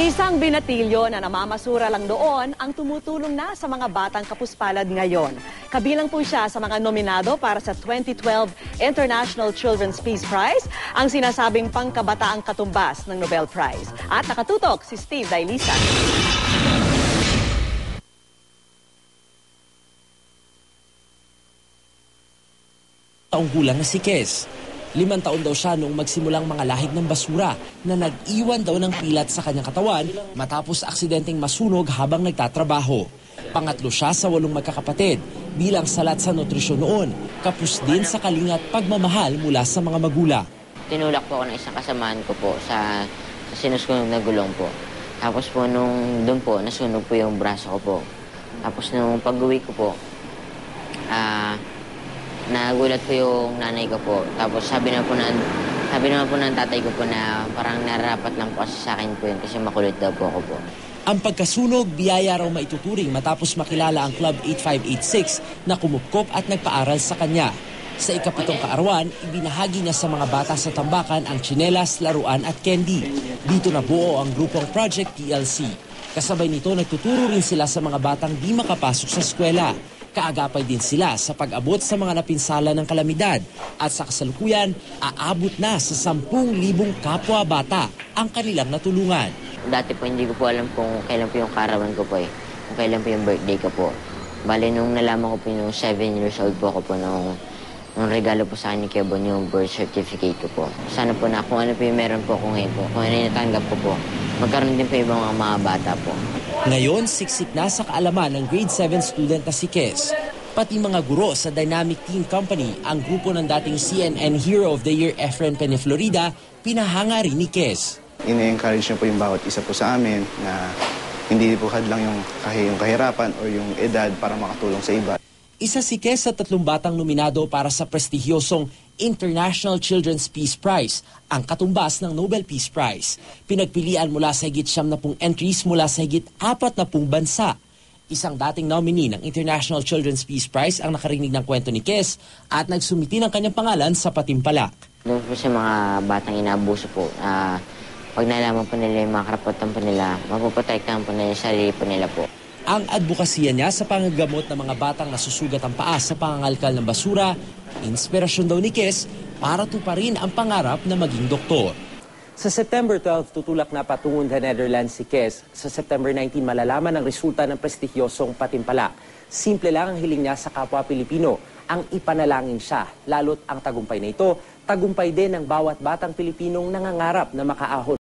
Isang binatilyo na namamasura lang doon ang tumutulong na sa mga batang kapuspalad ngayon. Kabilang po siya sa mga nominado para sa 2012 International Children's Peace Prize, ang sinasabing pangkabataang katumbas ng Nobel Prize. At nakatutok si Steve Dailisa. taong gulang si Kes. Limang taon daw siya noong magsimulang mga lahig ng basura na nag-iwan daw ng pilat sa kanyang katawan matapos aksidenteng masunog habang nagtatrabaho. Pangatlo siya sa walong magkakapatid bilang salat sa nutrisyon noon, kapos din sa kalingat pagmamahal mula sa mga magulang. tinulak po ako ng isang kasamahan ko po sa, sa sinusunog na gulong po. Tapos po nung doon po, nasunog po yung braso ko po. Tapos nung pag-uwi ko po, ah, nagulat po yung nanay ko po. Tapos sabi na po na, sabi naman po ng tatay ko po na parang nararapat lang po kasi sa akin po yun kasi makulit daw po ako po. Ang pagkasunog, biyaya raw maituturing matapos makilala ang Club 8586 na kumupkop at nagpaaral sa kanya. Sa ikapitong kaarawan, ibinahagi niya sa mga bata sa tambakan ang tsinelas, laruan at candy. Dito na buo ang grupong Project TLC. Kasabay nito, nagtuturo rin sila sa mga batang di makapasok sa eskwela. Kaagapay din sila sa pag-abot sa mga napinsala ng kalamidad. At sa kasalukuyan, aabot na sa 10,000 kapwa bata ang kanilang natulungan. Dati po hindi ko po alam kung kailan po yung karawan ko po eh. Kung kailan po yung birthday ko po. Bale, nung nalaman ko po yung 7 years old po ako po nung, nung regalo po sa akin ni Kebon yung birth certificate ko po. Sana po na kung ano po yung meron po ako ngayon po, kung ano yung natanggap ko po, magkaroon din po yung mga, mga bata po. Ngayon, siksik na sa kaalaman ng grade 7 student na si Kes. Pati mga guro sa Dynamic Team Company, ang grupo ng dating CNN Hero of the Year Efren Peneflorida, pinahanga rin ni Kes. Ine-encourage niyo po yung bawat isa po sa amin na hindi po hadlang yung, kahi- yung kahirapan o yung edad para makatulong sa iba. Isa si Kes sa tatlong batang nominado para sa prestigyosong International Children's Peace Prize, ang katumbas ng Nobel Peace Prize. Pinagpilian mula sa higit siyam na pung entries mula sa higit apat na pung bansa. Isang dating nominee ng International Children's Peace Prize ang nakarinig ng kwento ni Kes at nagsumiti ng kanyang pangalan sa patimpalak. Doon po sa mga batang inaabuso po, ah, pag nalaman po nila yung mga karapatan po nila, mapoprotektahan po nila yung sarili po nila po. Ang advokasya niya sa pangagamot ng mga batang nasusugat ang paa sa pangangalkal ng basura, inspirasyon daw ni Kes para tuparin ang pangarap na maging doktor. Sa September 12, tutulak na patungon sa Netherlands si Kes. Sa September 19, malalaman ang resulta ng prestigyosong patimpalak. Simple lang ang hiling niya sa kapwa Pilipino. Ang ipanalangin siya, lalo't ang tagumpay na ito, tagumpay din ng bawat batang Pilipinong nangangarap na makaahon